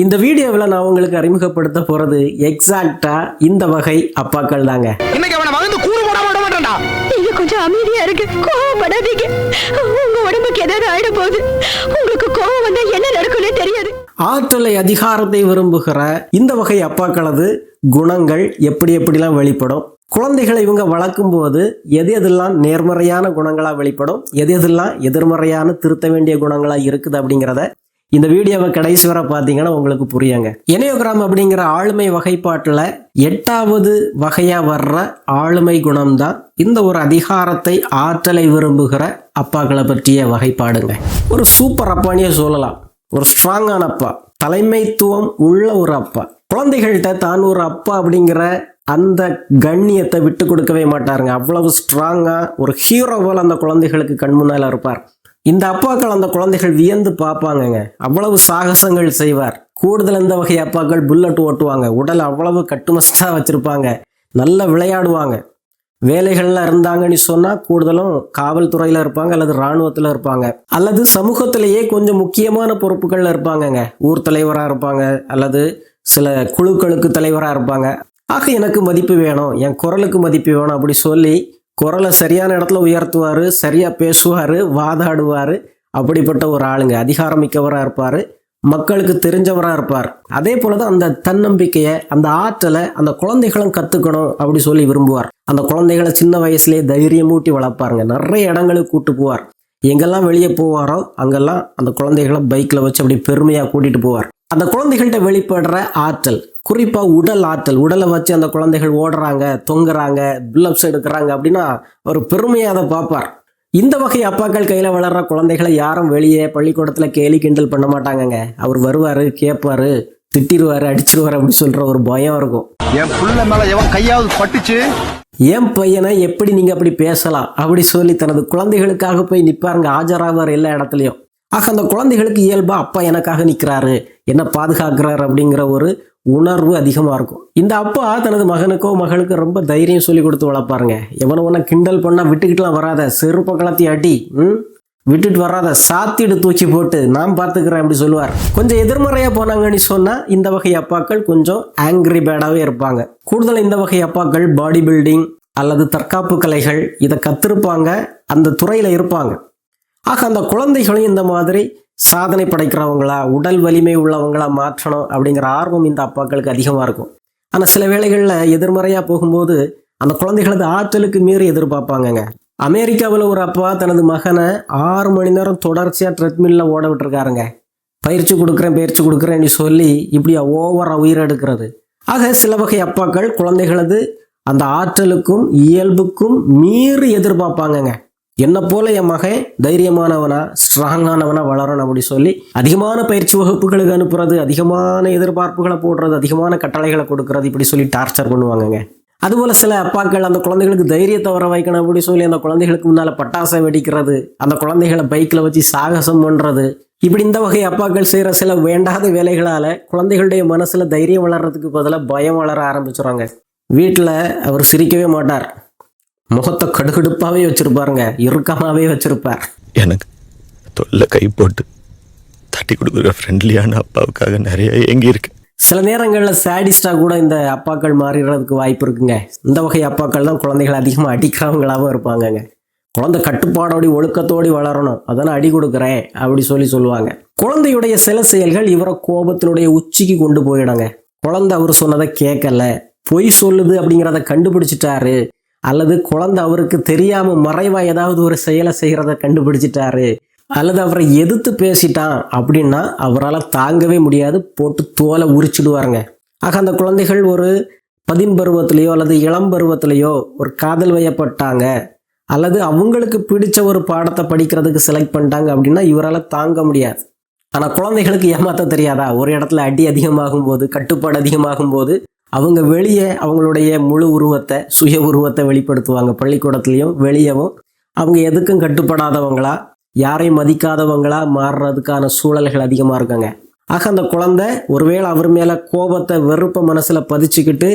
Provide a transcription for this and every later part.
இந்த வீடியோவில் நான் உங்களுக்கு அறிமுகப்படுத்த போறது எக்ஸாக்டா இந்த வகை அப்பாக்கள் தாங்க. இன்னைக்கு அவனை வந்து கூறு விட மாட்டேன்டா. நீங்க கொஞ்சம் அமைதியா இருக்கு கோவப்படாதீங்க. உங்க உடம்புக்கு ஏதாவது ஆயிட போகுது உங்களுக்கு கோவம் வந்தா என்ன நடக்கும்னே தெரியாது. ஆற்றலை அதிகாரத்தை விரும்புகிற இந்த வகை அப்பாக்களது குணங்கள் எப்படி எப்படிலாம் வெளிப்படும். குழந்தைகளை இவங்க வளர்க்கும் போது எது எதெல்லாம் நேர்மறையான குணங்களாக வெளிப்படும். எது எதெல்லாம் எதிர்மறையான திருத்த வேண்டிய குணங்களாக இருக்குது அப்படிங்கிறத இந்த வீடியோவை கடைசி வரை பார்த்தீங்கன்னா உங்களுக்கு புரியுங்க. எனியோகிராம் அப்படிங்கிற ஆளுமை வகைப்பாட்டில் எட்டாவது வகையாக வர்ற ஆளுமை குணம்தான் இந்த ஒரு அதிகாரத்தை ஆற்றலை விரும்புகிற அப்பாக்களை பற்றிய வகைப்பாடுங்க. ஒரு சூப்பர் அப்பானியே சொல்லலாம். ஒரு ஸ்ட்ராங்கான அப்பா. தலைமைத்துவம் உள்ள ஒரு அப்பா. குழந்தைகள்கிட்ட தான் ஒரு அப்பா அப்படிங்கிற அந்த கண்ணியத்தை விட்டு கொடுக்கவே மாட்டாருங்க. அவ்வளவு ஸ்ட்ராங்காக ஒரு ஹீரோ போல் அந்த குழந்தைகளுக்கு கண் முன்னால இருப்பார். இந்த அப்பாக்கள் அந்த குழந்தைகள் வியந்து பார்ப்பாங்கங்க. அவ்வளவு சாகசங்கள் செய்வார். கூடுதல் இந்த வகை அப்பாக்கள்? புல்லட் ஓட்டுவாங்க. உடல் அவ்வளவு கட்டுமஸ்டா வச்சுருப்பாங்க. நல்லா விளையாடுவாங்க. வேலைகள்லாம் இருந்தாங்கன்னு சொன்னால் கூடுதலும் காவல்துறையில் இருப்பாங்க அல்லது இராணுவத்தில் இருப்பாங்க. அல்லது சமூகத்திலேயே கொஞ்சம் முக்கியமான பொறுப்புகளில் இருப்பாங்கங்க. ஊர் தலைவராக இருப்பாங்க அல்லது சில குழுக்களுக்கு தலைவராக இருப்பாங்க. ஆக எனக்கு மதிப்பு வேணும் என் குரலுக்கு மதிப்பு வேணும் அப்படி சொல்லி குரலை சரியான இடத்துல உயர்த்துவார் சரியாக பேசுவார் வாதாடுவார். அப்படிப்பட்ட ஒரு ஆளுங்க. அதிகாரமிக்கவராக இருப்பார். மக்களுக்கு தெரிஞ்சவராக இருப்பார். அதே போல தான் அந்த தன்னம்பிக்கையை அந்த ஆற்றலை அந்த குழந்தைகளும் கற்றுக்கணும் அப்படி சொல்லி விரும்புவார். அந்த குழந்தைகளை சின்ன வயசுலேயே தைரியமூட்டி வளர்ப்பாருங்க. நிறைய இடங்களுக்கு கூட்டு போவார். எங்கெல்லாம் வெளியே போவாரோ அங்கெல்லாம் அந்த குழந்தைகளை பைக்கில் வச்சு அப்படி பெருமையாக கூட்டிகிட்டு போவார். அந்த குழந்தைகள்கிட்ட வெளிப்படுற ஆற்றல் குறிப்பாக உடல் ஆற்றல் உடலை வச்சு அந்த குழந்தைகள் ஓடுறாங்க தொங்குறாங்க பில்லப்ஸ் எடுக்கிறாங்க அப்படின்னா ஒரு பெருமையாக அதை பார்ப்பார். இந்த வகை அப்பாக்கள் கையில் வளர்ற குழந்தைகளை யாரும் வெளியே பள்ளிக்கூடத்தில் கேலி கிண்டல் பண்ண மாட்டாங்கங்க. அவர் வருவார் கேட்பாரு திட்டிடுவார் அடிச்சிருவார் அப்படி சொல்கிற ஒரு பயம் இருக்கும். என் புள்ள மேல எவன் கையாவது பட்டுச்சு? என் பையனை எப்படி நீங்கள் அப்படி பேசலாம்? அப்படி சொல்லி தனது குழந்தைகளுக்காக போய் நிற்பாருங்க ஆஜராவார் எல்லா இடத்துலையும். ஆக அந்த குழந்தைகளுக்கு இயல்பா அப்பா எனக்காக நிற்கிறாரு என்ன பாதுகாக்கிறாரு அப்படிங்கிற ஒரு உணர்வு அதிகமாக இருக்கும். இந்த அப்பா தனது மகனுக்கோ மகளுக்கோ ரொம்ப தைரியம் சொல்லி கொடுத்து வளர்ப்பாருங்க. எவனை ஒன்றா கிண்டல் பண்ணால் விட்டுக்கிட்டுலாம் வராத. செருப்ப கலத்தி அடி ம்? விட்டுட்டு வராத. சாத்திடு தூக்கி போட்டு நான் பார்த்துக்கிறேன் அப்படி சொல்லுவார். கொஞ்சம் எதிர்மறையாக போனாங்கன்னு சொன்னால் இந்த வகை அப்பாக்கள் கொஞ்சம் ஆங்கிரி பேடாகவே இருப்பாங்க. கூடுதல் இந்த வகை அப்பாக்கள் பாடி பில்டிங் அல்லது தற்காப்பு கலைகள் இதை கத்திருப்பாங்க. அந்த துறையில் இருப்பாங்க. ஆக அந்த குழந்தைகளையும் இந்த மாதிரி சாதனை படைக்கிறவங்களா உடல் வலிமை உள்ளவங்களா மாற்றணும் அப்படிங்கிற ஆர்வம் இந்த அப்பாக்களுக்கு அதிகமாக இருக்கும். ஆனால் சில வேளைகளில் எதிர்மறையாக போகும்போது அந்த குழந்தைகளது ஆற்றலுக்கு மீறி எதிர்பார்ப்பாங்கங்க. அமெரிக்காவில் ஒரு அப்பா தனது மகனை ஆறு மணி நேரம் தொடர்ச்சியாக ட்ரெட்மில்ல ஓட விட்டுருக்காருங்க. பயிற்சி கொடுக்குறேன் பயிற்சி கொடுக்குறேன்னு சொல்லி இப்படியா ஓவராக உயிர் எடுக்கிறது ஆக சில வகை அப்பாக்கள் குழந்தைகளது அந்த ஆற்றலுக்கும் இயல்புக்கும் மீறி எதிர்பார்ப்பாங்கங்க. என்னை போல என் மகன் தைரியமானவனா ஸ்ட்ராங்கானவனா வளரணும் அப்படி சொல்லி அதிகமான பயிற்சி வகுப்புகளுக்கு அனுப்புறது அதிகமான எதிர்பார்ப்புகளை போடுறது அதிகமான கட்டளைகளை கொடுக்கறது இப்படி சொல்லி டார்ச்சர் பண்ணுவாங்கங்க. அதுபோல சில அப்பாக்கள் அந்த குழந்தைகளுக்கு தைரியத்தை வர வைக்கணும் அப்படி சொல்லி அந்த குழந்தைகளுக்கு முன்னால பட்டாசை வெடிக்கிறது அந்த குழந்தைகளை பைக்கில் வச்சு சாகசம் பண்றது இப்படி இந்த வகை அப்பாக்கள் செய்கிற சில வேண்டாத வேலைகளால குழந்தைகளுடைய மனசுல தைரியம் வளர்றதுக்கு பதிலாக பயம் வளர ஆரம்பிச்சுறாங்க. வீட்டில் அவர் சிரிக்கவே மாட்டார். முகத்தை கடுகடுப்பாகவே வச்சிருப்பாருங்க. இறுக்கமாகவே வச்சிருப்பார். எனக்கு தொல்லை கை போட்டு தட்டி கொடுக்குற ஃப்ரெண்ட்லியான அப்பாவுக்காக நிறைய ஏங்கி இருக்கேன் சில நேரங்களில் சேடிஸ்டாக கூட இந்த அப்பாக்கள் மாறிடுறதுக்கு வாய்ப்பு இருக்குங்க. இந்த வகை அப்பாக்கள் தான் குழந்தைகளை அதிகமாக அடிக்கிறவங்களாகவும் இருப்பாங்கங்க. குழந்தை கட்டுப்பாடோடி ஒழுக்கத்தோடி வளரணும். அதானே அடி கொடுக்குறேன் அப்படி சொல்லி சொல்லுவாங்க. குழந்தையுடைய சில செயல்கள் இவரை கோபத்தினுடைய உச்சிக்கு கொண்டு போயிடுங்க. குழந்தை அவர் சொன்னதை கேட்கல. பொய் சொல்லுது அப்படிங்கிறத கண்டுபிடிச்சிட்டாரு. அல்லது குழந்தை அவருக்கு தெரியாம மறைவா ஏதாவது ஒரு செயலை செய்கிறத கண்டுபிடிச்சிட்டாரு. அல்லது அவரை எதிர்த்து பேசிட்டான் அப்படின்னா அவரால் தாங்கவே முடியாது போட்டு தோலை உரிச்சிடுவாருங்க. ஆக அந்த குழந்தைகள் ஒரு பதின் பருவத்திலேயோ அல்லது இளம் பருவத்திலேயோ ஒரு காதல் வயப்பட்டாங்க. அல்லது அவங்களுக்கு பிடிச்ச ஒரு பாடத்தை படிக்கிறதுக்கு செலக்ட் பண்ணிட்டாங்க அப்படின்னா இவரால் தாங்க முடியாது. ஆனால் குழந்தைகளுக்கு ஏமாத்த தெரியாதா? ஒரு இடத்துல அடி அதிகமாகும் போது கட்டுப்பாடு அதிகமாகும் போது அவங்க வெளியே அவங்களுடைய முழு உருவத்தை சுய உருவத்தை வெளிப்படுத்துவாங்க. பள்ளிக்கூடத்துலேயும் வெளியவும் அவங்க எதுக்கும் கட்டுப்படாதவங்களா யாரையும் மதிக்காதவங்களா மாறுறதுக்கான சூழல்கள் அதிகமாக இருக்காங்க. ஆக அந்த குழந்தை ஒருவேளை அவர் மேலே கோபத்தை வெறுப்ப மனசில் பதிச்சுக்கிட்டு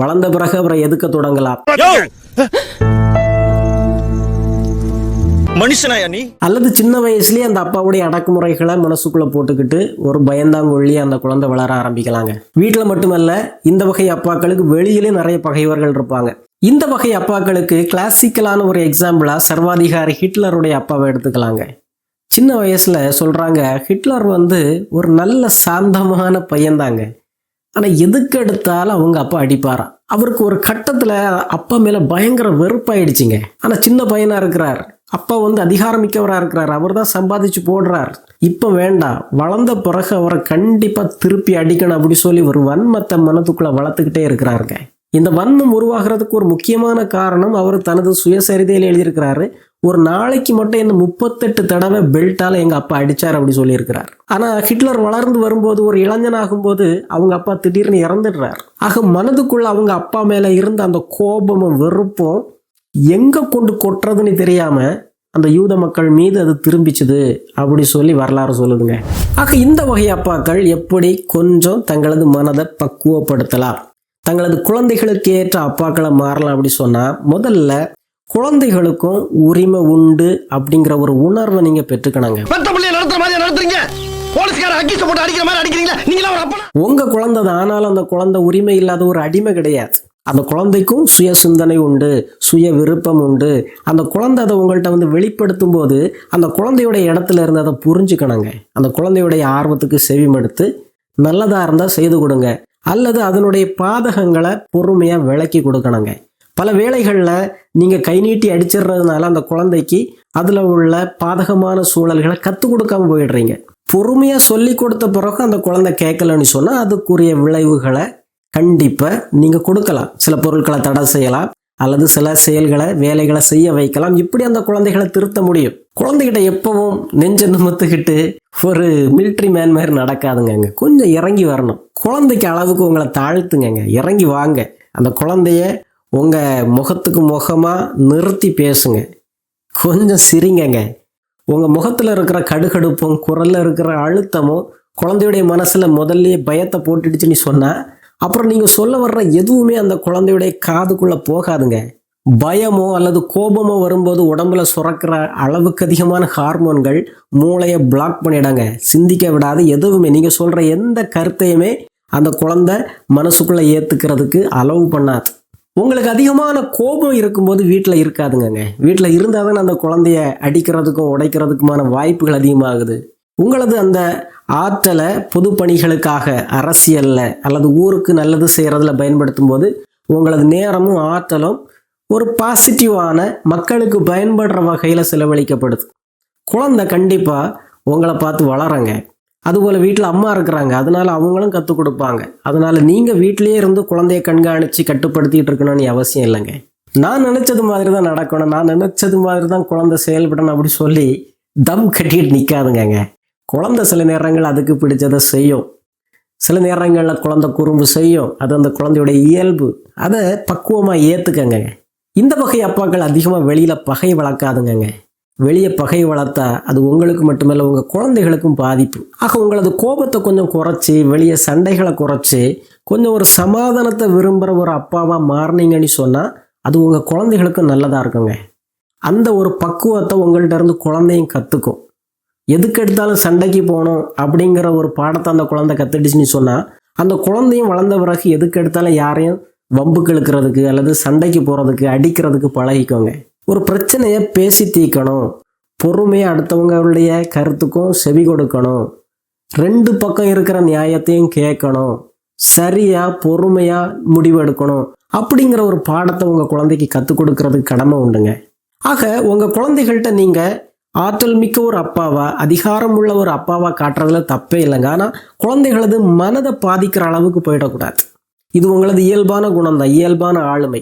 வளர்ந்த பிறகு அவரை எதுக்க தொடங்கலாம்? மனுஷனாயா நீ? அல்லது சின்ன வயசுலயே அந்த அப்பாவுடைய அடக்குமுறைகளை மனசுக்குள்ள போட்டுக்கிட்டு ஒரு பயந்தாங்கொள்ளி அந்த குழந்தை வளர ஆரம்பிக்கலாங்க. வீட்டில் மட்டுமல்ல இந்த வகை அப்பாக்களுக்கு வெளியிலே நிறைய பகைவர்கள் இருப்பாங்க. இந்த வகை அப்பாக்களுக்கு கிளாசிக்கலான ஒரு எக்ஸாம்பிளா சர்வாதிகாரி ஹிட்லருடைய அப்பாவை எடுத்துக்கலாங்க. சின்ன வயசுல சொல்றாங்க ஹிட்லர் வந்து ஒரு நல்ல சாந்தமான பையன்தாங்க. ஆனா எதுக்கு எடுத்தாலும் அவங்க அப்பா அடிப்பாராம் அவருக்கு ஒரு கட்டத்துல அப்பா மேல பயங்கர வெறுப்பாயிடுச்சுங்க. ஆனா சின்ன பையனா இருக்கிறார். அப்பா வந்து அதிகாரமிக்கவராக இருக்கிறார். அவர் தான் சம்பாதிச்சு போடுறார். இப்போ வேண்டாம். வளர்ந்த பிறகு அவரை கண்டிப்பாக திருப்பி அடிக்கணும் அப்படி சொல்லி ஒரு வன்மத்தை மனத்துக்குள்ளே வளர்த்துக்கிட்டே இருக்கிறாருங்க. இந்த வன்மம் உருவாகிறதுக்கு ஒரு முக்கியமான காரணம் அவர் தனது சுயசரிதையில் எழுதியிருக்கிறாரு. ஒரு நாளைக்கு மட்டும் என்ன முப்பத்தெட்டு தடவை பெல்ட்டால் எங்கள் அப்பா அடிச்சார் அப்படி சொல்லியிருக்கிறார். ஆனால் ஹிட்லர் வளர்ந்து வரும்போது ஒரு இளைஞன் ஆகும்போது அவங்க அப்பா திடீர்னு இறந்துடுறார். ஆக மனதுக்குள்ள அவங்க அப்பா மேலே இருந்த அந்த கோபமும் வெறுப்பும் எங்க கொண்டு கொட்டுறதுன்னு தெரியாம அந்த யூத மக்கள் மீது அது திரும்பிச்சுது அப்படி சொல்லி வரலாறு சொல்லுதுங்க. ஆக இந்த வகை அப்பாக்கள் எப்படி கொஞ்சம் தங்களது மனதை பக்குவப்படுத்தலாம்? தங்களது குழந்தைகளுக்கு ஏற்ற அப்பாக்களை மாறலாம் அப்படி சொன்னா முதல்ல குழந்தைகளுக்கும் உரிமை உண்டு அப்படிங்கிற ஒரு உணர்வை பெற்றுக்கணுங்க. நீங்களா அப்பனா? உங்க குழந்தை ஆனாலும் அந்த குழந்தை உரிமை இல்லாத ஒரு அடிமை கிடையாது. அந்த குழந்தைக்கும் சுய சிந்தனை உண்டு சுய விருப்பம் உண்டு. அந்த குழந்தை அதை உங்கள்கிட்ட வந்து வெளிப்படுத்தும் போது அந்த குழந்தையுடைய இடத்துல இருந்து அதை புரிஞ்சுக்கணுங்க. அந்த குழந்தையுடைய ஆர்வத்துக்கு செவிமடுத்து நல்லதாக இருந்தால் செய்து கொடுங்க. அல்லது அதனுடைய பாதகங்களை பொறுமையாக விளக்கி கொடுக்கணுங்க. பல வேளைகளில் நீங்கள் கை நீட்டி அடிச்சிடுறதுனால அந்த குழந்தைக்கு அதில் உள்ள பாதகமான சூழல்களை கற்றுக் கொடுக்காம போயிடுறீங்க. பொறுமையாக சொல்லி கொடுத்த பிறகு அந்த குழந்தை கேட்கலன்னு சொன்னால் அதுக்குரிய விளைவுகளை கண்டிப்பாக நீங்கள் கொடுக்கலாம். சில பொருட்களை தடை செய்யலாம் அல்லது சில செயல்களை வேலைகளை செய்ய வைக்கலாம். இப்படி அந்த குழந்தைகளை திருத்த முடியும். குழந்தைகிட்ட எப்பவும் நெஞ்ச நிமித்துக்கிட்டு ஒரு மிலிட்ரி மேன் மாதிரி நடக்காதுங்க கொஞ்சம் இறங்கி வரணும். குழந்தைக்கு அளவுக்கு உங்களை தாழ்த்துங்க இறங்கி வாங்க. அந்த குழந்தைய உங்கள் முகத்துக்கு முகமாக நிறுத்தி பேசுங்க. கொஞ்சம் சிரிங்கங்க. உங்கள் முகத்தில் இருக்கிற கடுகடுப்பும் குரலில் இருக்கிற அழுத்தமும் குழந்தையுடைய மனசில் முதல்லயே பயத்தை போட்டுடுச்சுன்னு சொன்னால் அப்புறம் நீங்கள் சொல்ல வர்ற எதுவுமே அந்த குழந்தையுடைய காதுக்குள்ளே போகாதுங்க. பயமோ அல்லது கோபமோ வரும்போது உடம்புல சுரக்கிற அளவுக்கு அதிகமான ஹார்மோன்கள் மூளையை பிளாக் பண்ணிடாங்க. சிந்திக்க விடாது எதுவுமே. நீங்கள் சொல்கிற எந்த கருத்தையுமே அந்த குழந்தை மனசுக்குள்ளே ஏற்றுக்கிறதுக்கு அளவு பண்ணாது. உங்களுக்கு அதிகமான கோபம் இருக்கும்போது வீட்டில் இருக்காதுங்க வீட்டில் இருந்தால் தானே அந்த குழந்தைய அடிக்கிறதுக்கும் உடைக்கிறதுக்குமான வாய்ப்புகள் அதிகமாகுது. உங்களது அந்த ஆற்றலை பொது பணிகளுக்காக அரசியலில் அல்லது ஊருக்கு நல்லது செய்கிறதுல பயன்படுத்தும் போது உங்களது நேரமும் ஆற்றலும் ஒரு பாசிட்டிவான மக்களுக்கு பயன்படுற வகையில் செலவழிக்கப்படுது. குழந்தை கண்டிப்பாக உங்களை பார்த்து வளரங்க. அதுபோல் வீட்டில் அம்மா இருக்கிறாங்க அதனால அவங்களும் கற்றுக் கொடுப்பாங்க. அதனால நீங்கள் வீட்டிலேயே இருந்து குழந்தைய கண்காணித்து கட்டுப்படுத்திகிட்டு இருக்கணும்னு அவசியம் இல்லைங்க. நான் நினச்சது மாதிரி தான் நடக்கணும். நான் நினச்சது மாதிரி தான் குழந்தை செயல்படணும் அப்படி சொல்லி தம் கட்டிட்டு நிற்காதுங்கங்க குழந்தை சில நேரங்கள் அதுக்கு பிடிச்சதை செய்யும். சில நேரங்களில் குழந்தை குறும்பு செய்யும். அது அந்த குழந்தையோட இயல்பு. அதை பக்குவமாக ஏற்றுக்கங்க இந்த வகை அப்பாக்கள் அதிகமாக வெளியில் பகை வளர்க்காதுங்கங்க. வெளியே பகை வளர்த்தா அது உங்களுக்கு மட்டுமல்ல உங்கள் குழந்தைகளுக்கும் பாதிப்பு. ஆக உங்களது கோபத்தை கொஞ்சம் குறைச்சி வெளியே சண்டைகளை குறைச்சி கொஞ்சம் ஒரு சமாதானத்தை விரும்புகிற ஒரு அப்பாவாக மாறினீங்கன்னு சொன்னால் அது உங்கள் குழந்தைகளுக்கும் நல்லதாக இருக்குங்க. அந்த ஒரு பக்குவத்தை உங்கள்கிட்ட இருந்து குழந்தையும் கற்றுக்கும் எதுக்கு எடுத்தாலும் சண்டைக்கு போகணும் அப்படிங்கிற ஒரு பாடத்தை அந்த குழந்தை கற்றுடுச்சுன்னு சொன்னால் அந்த குழந்தையும் வளர்ந்த பிறகு எதுக்கு எடுத்தாலும் யாரையும் வம்புக்கு இழுக்கிறதுக்கு அல்லது சண்டைக்கு போகிறதுக்கு அடிக்கிறதுக்கு பழகிக்கோங்க. ஒரு பிரச்சனையை பேசி தீர்க்கணும். பொறுமையாக அடுத்தவங்களுடைய கருத்துக்கும் செவி கொடுக்கணும். ரெண்டு பக்கம் இருக்கிற நியாயத்தையும் கேட்கணும். சரியாக பொறுமையாக முடிவெடுக்கணும். அப்படிங்கிற ஒரு பாடத்தை உங்கள் குழந்தைக்கு கற்றுக் கொடுக்கறதுக்கு கடமை உண்டுங்க. ஆக உங்கள் குழந்தைகள்கிட்ட நீங்கள் ஆற்றல் மிக்க ஒரு அப்பாவா அதிகாரம் உள்ள ஒரு அப்பாவா காட்டுறதுல தப்பே இல்லைங்க. ஆனால் குழந்தைகளது மனதை பாதிக்கிற அளவுக்கு போயிடக்கூடாது. இது உங்களது இயல்பான குணம்தான் இயல்பான ஆளுமை.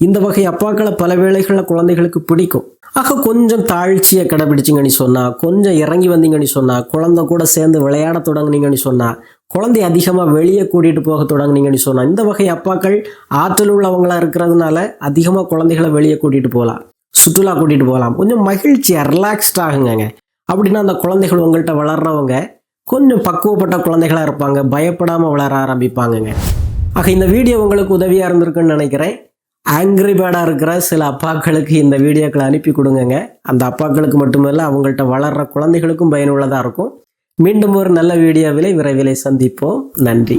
இந்த வகை அப்பாக்களை பல வேளைகளில் குழந்தைகளுக்கு பிடிக்கும். ஆக கொஞ்சம் தாழ்ச்சியை கடைபிடிச்சிங்கன்னு சொன்னால் கொஞ்சம் இறங்கி வந்தீங்கன்னு சொன்னால் குழந்தை கூட சேர்ந்து விளையாட தொடங்குனீங்கன்னு சொன்னால் குழந்தை அதிகமாக வெளியே கூட்டிகிட்டு போக தொடங்குனீங்கன்னு சொன்னால் இந்த வகை அப்பாக்கள் ஆற்றல் உள்ளவங்களா இருக்கிறதுனால அதிகமாக குழந்தைகளை வெளியே கூட்டிகிட்டு போகலாம். சுற்றுலா கூட்டிகிட்டு போகலாம். கொஞ்சம் மகிழ்ச்சியாக ரிலாக்ஸ்ட் ஆகுங்க அப்படின்னா அந்த குழந்தைகள் உங்கள்கிட்ட வளர்றவங்க கொஞ்சம் பக்குவப்பட்ட குழந்தைகளாக இருப்பாங்க. பயப்படாமல் வளர ஆரம்பிப்பாங்கங்க. ஆக இந்த வீடியோ உங்களுக்கு உதவியாக இருந்திருக்குன்னு நினைக்கிறேன். ஆங்கிரி பேடாக இருக்கிற சில அப்பாக்களுக்கு இந்த வீடியோக்களை அனுப்பி கொடுங்கங்க. அந்த அப்பாக்களுக்கு மட்டுமல்ல அவங்கள்ட்ட வளர்கிற குழந்தைகளுக்கும் பயனுள்ளதாக இருக்கும். மீண்டும் ஒரு நல்ல வீடியோவிலே விரைவிலே சந்திப்போம். நன்றி.